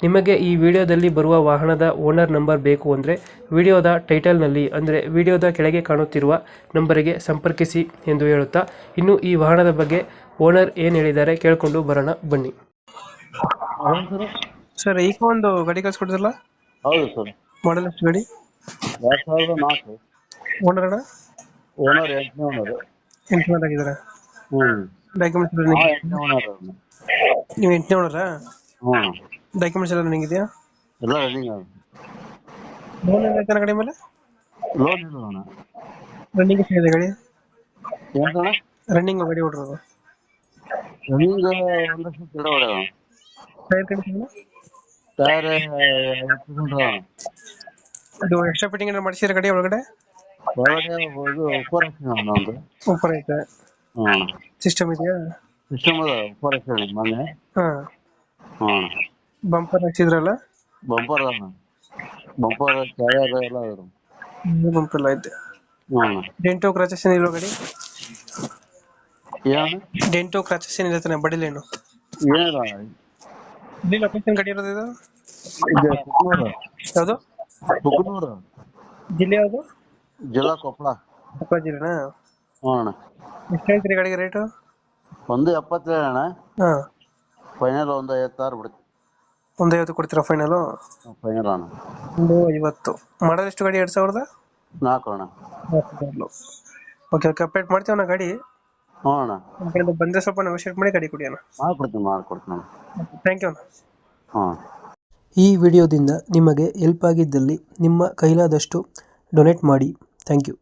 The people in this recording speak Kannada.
ನಿಮಗೆ ಈ ವಿಡಿಯೋದಲ್ಲಿ ಬರುವ ವಾಹನದ ಓನರ್ ನಂಬರ್ ಬೇಕು ಅಂದರೆ ವಿಡಿಯೋದ ಟೈಟಲ್ನಲ್ಲಿ ಅಂದರೆ ವಿಡಿಯೋದ ಕೆಳಗೆ ಕಾಣುತ್ತಿರುವ ನಂಬರಿಗೆ ಸಂಪರ್ಕಿಸಿ ಎಂದು ಹೇಳುತ್ತಾ ಇನ್ನು ಈ ವಾಹನದ ಬಗ್ಗೆ ಓನರ್ ಏನು ಹೇಳಿದ್ದಾರೆ ಕೇಳಿಕೊಂಡು ಬರೋಣ ಬನ್ನಿ. ಸರ್. ಸರ್ ಈಗ ಒಂದು ಗಾಡಿ ಕಳ್ಸ್ಕೊಡಿದ್ರಲ್ಲ ಹೌದು ಸರ್. ಮಾಡಲ್ ಎಷ್ಟು ಗಾಡಿ? ಎರಡು ಸಾವಿರದ ನಾಲ್ಕು. ಓನರ್ ಅಣ್ಣ? ಓನರ್ ಎಂಟನೇ ಓನರ್ ಎಂಟು ಆಗಿದ್ದಾರೆ? ಹ್ಞೂ ಡಾಕ್ಯುಮೆಂಟ್ಸ್ ಹಾಂ ಎಂಟನೇ ಓನರ್ ನೀವು ಎಂಟನೇ ಓನರಾ ಹ್ಞೂ ಡಾಕ್ಯುಮೆಂಟ್ಸ್ ಎಲ್ಲ ರನ್ನಿಂಗ್ ಇದೆಯಾ? ಎಲ್ಲ ರನ್ನಿಂಗ್ ಅದು ಲೋನ್ ಐತೆ ಗಾಡಿ ಮೇಲೆ ಲೋನ್ ಇಲ್ಲ ಅಣ್ಣ. ರನ್ನಿಂಗ್ ಎಷ್ಟಿದೆ ಗಾಡಿ? ಏನಣ್ಣ ರನ್ನಿಂಗ್ ಗಾಡಿ ಹೊಡ್ರೋದು ರನ್ನಿಂಗ್ ಒಂದು ಲಕ್ಷ ಕೆಳ ಓಡೋದು tyre condition tyre percent extra fitting ಏನಾರು ಮಾಡಿಸಿದ್ರೆ ಗಾಡಿ ಒಳಗಡೆ? ಒಳಗಡೆ ಇದು ಹಾಕ್ಸಿನ ಒಂದು. ಸೂಪರ್ ಐತೆ ಸಿಸ್ಟಮ್ ಇದೆಯಾ? ಸಿಸ್ಟಮ್ ಅದ ಹಾಕ್ಸಿನ ಮೊನ್ನೆ. ಹಾಂ. ಹ್ಞೂ ಬಂಪರ್ ಹಾಕ್ಸಿದ್ರಲ್ಲ ಬಂಪರ್ ಬಂಪರ್ ಟೈರ್ ಎಲ್ಲ ಅದ ಬಂಪರ್ ಎಲ್ಲ ಐತೆ. ಹ್ಞೂ ಡೆಂಟೋ ಕ್ರಾಚಸ್ ಏನಿಲ್ಲ ಗಾಡಿ? ಏನು? ಡೆಂಟೋ ಕ್ರಾಚಸ್ ಏನಿಲ್ಲ ತಾನೆ ಬಡಿಲೇನು ಏನಿಲ್ಲ. ಇಲ್ಲಿ ಲೊಕೇಶನ್ ಗಾಡಿ ಇರೋದು ಇದು? ಇದು ಕುಕ್ನೂರು. ಯಾವುದು? ಕುಕ್ನೂರು. ಜಿಲ್ಲೆ ಯಾವುದು? ಜಿಲ್ಲಾ ಕೊಪ್ಪಳ. ಕೊಪ್ಪಳ ಜಿಲ್ಲೆನಾ? ಹ್ಞೂ ಅಣ್ಣ. ಎಷ್ಟು ಹೇಳ್ತೀರಿ ಗಾಡಿಗೆ ರೇಟು ಒಂದು ಎಪ್ಪತ್ತೇಳು ಅಣ್ಣ. ಹಾ. ಫೈನಲ್ ಒಂದು ಐವತ್ತಾರು ಬಿಡುತ್ತೆ. ಒಂದು ಐವತ್ತು ಕೊಡ್ತೀರಾ ಫೈನಲು ಫೈನಲ್ ಅಣ್ಣ. ಒಂದು ಐವತ್ತು ಮಾಡಲ್ ಎಷ್ಟು ಗಾಡಿ ಎರಡು ಸಾವಿರದ? ನಾಲ್ಕು ಅಣ್ಣ. ಓಕೆ ಓಕೆ ಅಪ್ಡೇಟ್ ಮಾಡ್ತೀವಿ ಗಾಡಿ. ಹ್ಞೂ ಅಣ್ಣ. ನಮ್ಮ ಕಡೆಯಿಂದ ಬಂದರೆ ಸ್ವಲ್ಪ ನೆಗೋಷಿಯೇಟ್ ಮಾಡಿ ಗಾಡಿ ಕೊಡಿ ಅಣ್ಣ. ಮಾಡ್ಕೊಡ್ತೀನಿ ಮಾಡ್ಕೊಡ್ತೀನಿ ಅಣ್ಣ. ಥ್ಯಾಂಕ್ ಯು ಅಣ್ಣ. ಈ ವಿಡಿಯೋದಿಂದ ನಿಮಗೆ ಹೆಲ್ಪ್ ಆಗಿದ್ದಲ್ಲಿ ನಿಮ್ಮ ಕೈಲಾದಷ್ಟು ಡೊನೇಟ್ ಮಾಡಿ. Thank you